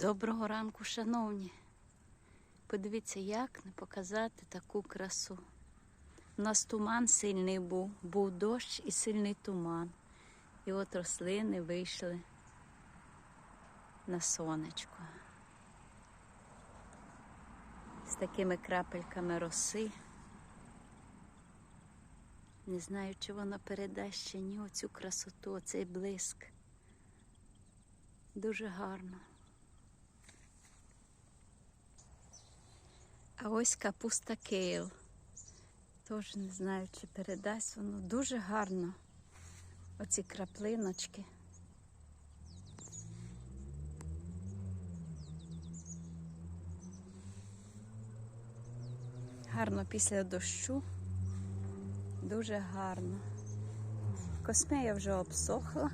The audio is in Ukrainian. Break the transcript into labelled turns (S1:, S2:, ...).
S1: Доброго ранку, шановні. Подивіться, як не показати таку красу. У нас туман сильний був, був дощ і сильний туман. І от рослини вийшли на сонечко. З такими крапельками роси. Не знаю, чи воно передасть ще ні оцю красоту, оцей блиск. Дуже гарно. А ось капуста кейл. Теж не знаю, чи передасть воно. Дуже гарно. Оці краплиночки. Гарно після дощу. Дуже гарно. Космея вже обсохла.